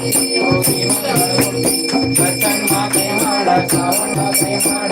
ಮಾಡಿ ಯೋಗಿ ಮರಳು ಕಟ್ಟನ್ ಮಾತೆ ಮಾಡ ಕಾವಣ್ಣ ಮಾಡ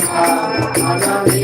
Hare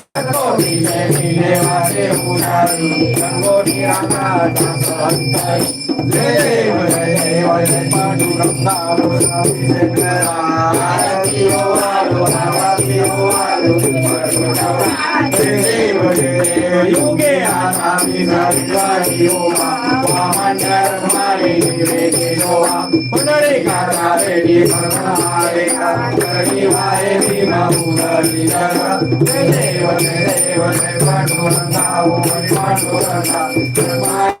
I'm not a योगे आसामि सर्वाधियोमा वामन्धर्मारे वेदिनोमा पुनरिकारे निवर्णारे कर्णिवारे भीमभूदलिनर देव देव देव देव देव देव देव देव देव देव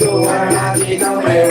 సువర్ణాతీతమేవ?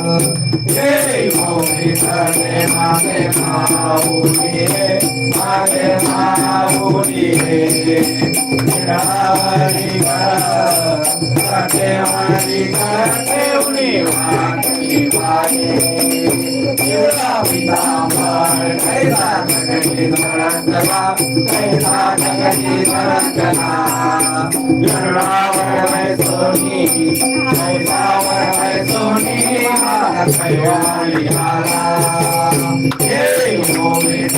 हे विठ्ठले मागे माऊली रे मागे माऊली रे विडावरी काटेवारी काटेवणी वाटली पाये शिवला पितांबर कैसा जगती धरंगला कैसा जगती धरंगला गरुडावर वैसोनी कैसावर वैसोनी मला कैवारी आला हे मोहित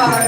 I'm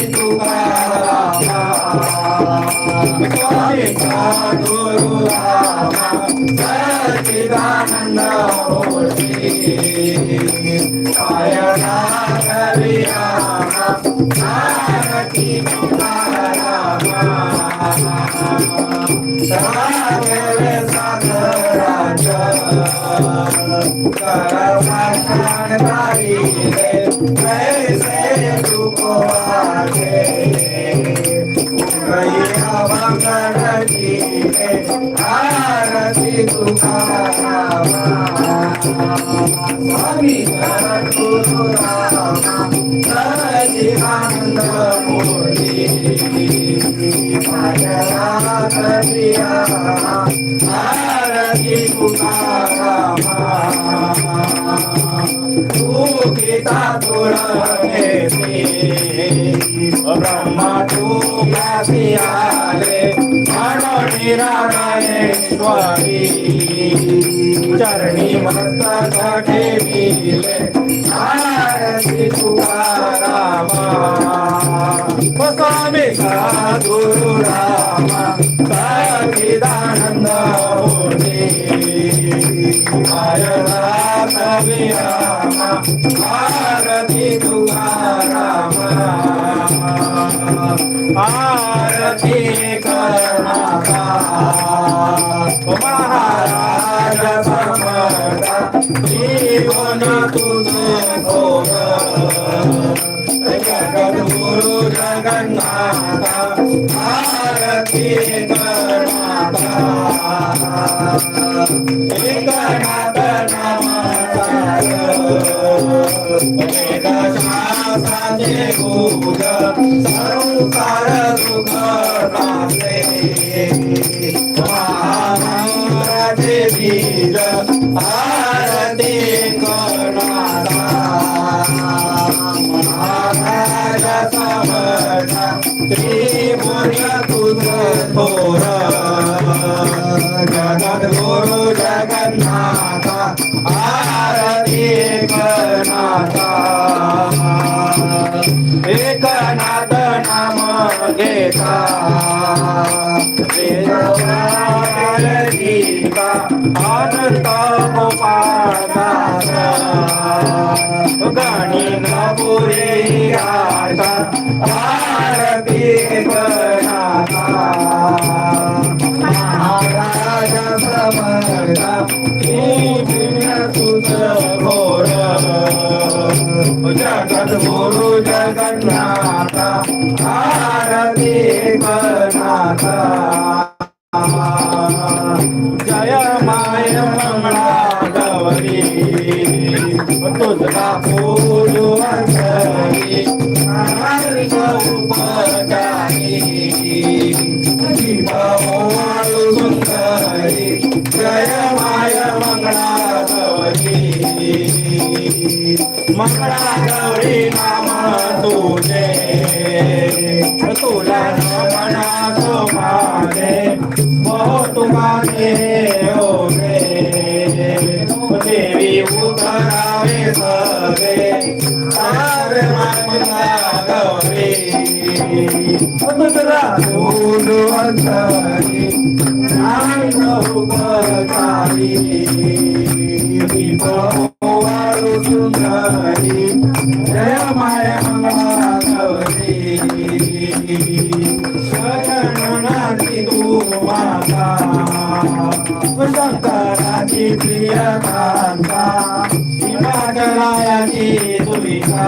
तुको आगे गैया मंगल जी आरती तुकारामा स्वामी गुरु रामा सचिदानंद मूर्ति माया तू गीता तुळते ब्रह्मा तू व्यासी आले. म्हणून निरामयेश्वरी चरणी ठेविले आरती तुकारामा हो स्वामी आरती करणारा. ओ महाराज समर्था जीवन तुझं भोग जगद्गुरु जगन्नाथ आरती करणारा. संसार सुख नासे महाराजे बीज आरती करणारा महाराज समर्थ त्रिपुर करनाथा एकनाथ नाम घेता वेदवारतीका आनंद गोपाळदास गणी नपुरी आता आरती करनाथा महाराज जगत गुरु जगन्नाथ आरती करनाथ जय माय मंगळा गौरी. मंगळा गौरी नाम तुझे तुला मना सोमारे मोह तुमाने देव देवी उतरावे सवे सारे मंगळा गौरी. अंतरी सुंदरी जय माय मंगळा गौरी तू माता शंकराची प्रिय कांता हिमाचलायाची सुविधा.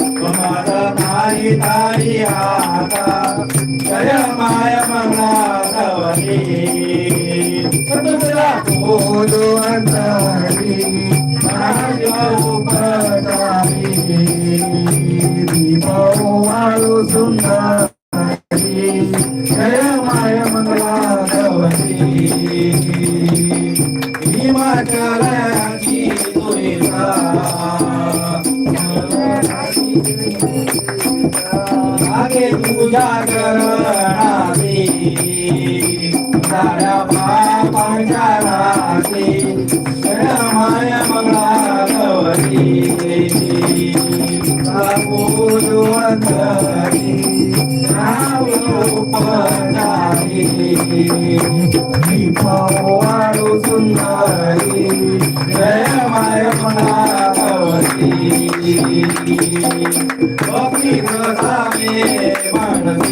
तुम्हाला तारी तारी आता जय तुझला सुंदरी जय माय मंगला गवती हिमाचलाची तुळजा आगे पूजा करणारी साऱ्या बापांच्या राशी जय माय मंगला गवती पूजू अंतरी नाव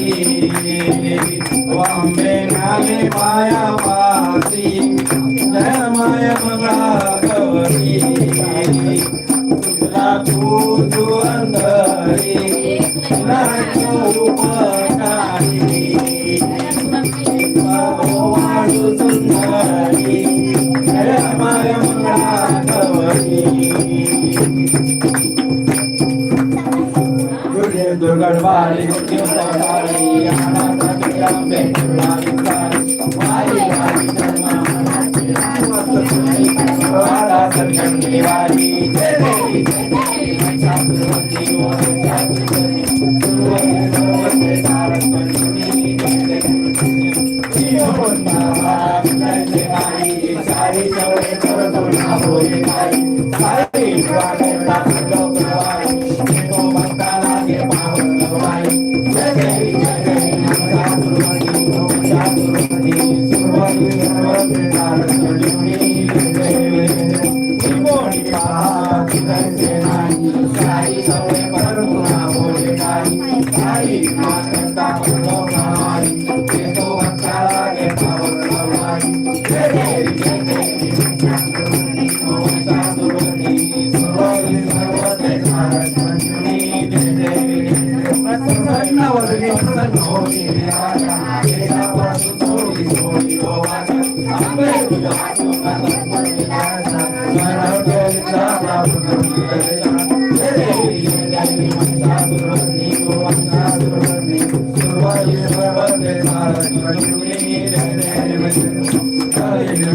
मनसी वांबे नामे पाया पासी जय माय मनावती तुला पूजू अंतरी नाचू उपचारी वाळू Bye-bye.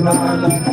Bye.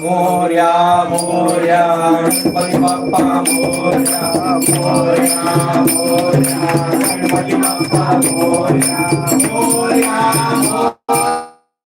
Moria, Moria, Bali Bappa, Moria, Moria, Moria, Bali Bappa, Moria, Moria, Moria.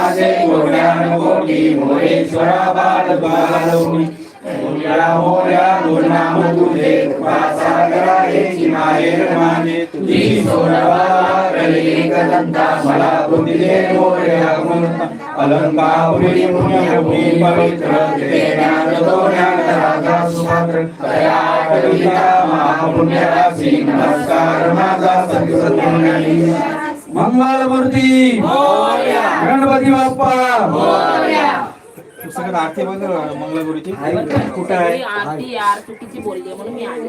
असे कोट्यानुकोटी मोरेश्वरा बाल बालोमी तुझ्या मोऱ्या गुणाम तुझे कृपासागरा हेची माहेर माने तुझी सोडवा कलिक दंता मला बुद्धिले मोऱ्या गुण अलंकापुरी पुण्यभूमी पवित्र ज्ञान तो ज्ञान राधा सुभद्र दया कलिता महापुण्यराशी नमस्कार माझा सत्सत्पुण्यली मंगलमूर्ती. गणपती बाप्पा. पुस्तकात आरती बघ मंगळागुरीची कुठं आहे? म्हणून मी